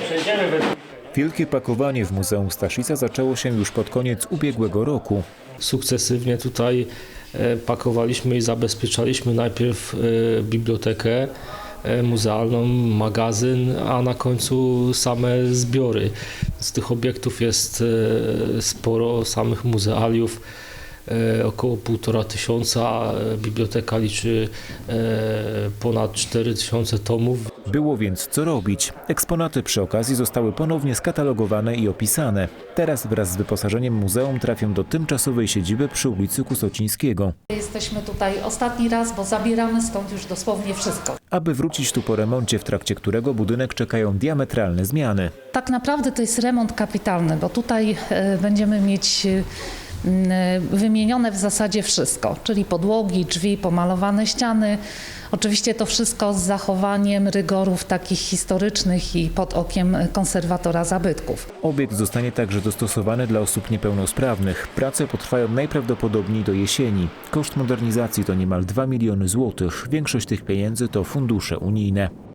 przejdziemy we dwójkę. Wielkie pakowanie w Muzeum Staszica zaczęło się już pod koniec ubiegłego roku. Sukcesywnie tutaj e, pakowaliśmy i zabezpieczaliśmy najpierw e, bibliotekę e, muzealną, magazyn, a na końcu same zbiory. Z tych obiektów jest sporo samych muzealiów, około półtora tysiąca. E, Biblioteka liczy e, ponad 4 tysiące tomów. Było więc co robić. Eksponaty przy okazji zostały ponownie skatalogowane i opisane. Teraz wraz z wyposażeniem muzeum trafią do tymczasowej siedziby przy ulicy Kusocińskiego. Jesteśmy tutaj ostatni raz, bo zabieramy stąd już dosłownie wszystko. Aby wrócić tu po remoncie, w trakcie którego budynek czekają diametralne zmiany. Tak naprawdę to jest remont kapitalny, bo tutaj e, będziemy mieć e, e, wymienione w zasadzie wszystko, czyli podłogi, drzwi, pomalowane ściany. Oczywiście to wszystko z zachowaniem rygorów takich historycznych i pod okiem konserwatora zabytków. Obiekt zostanie także dostosowany dla osób niepełnosprawnych. Prace potrwają najprawdopodobniej do jesieni. Koszt modernizacji to niemal 2 miliony złotych. Większość tych pieniędzy to fundusze unijne.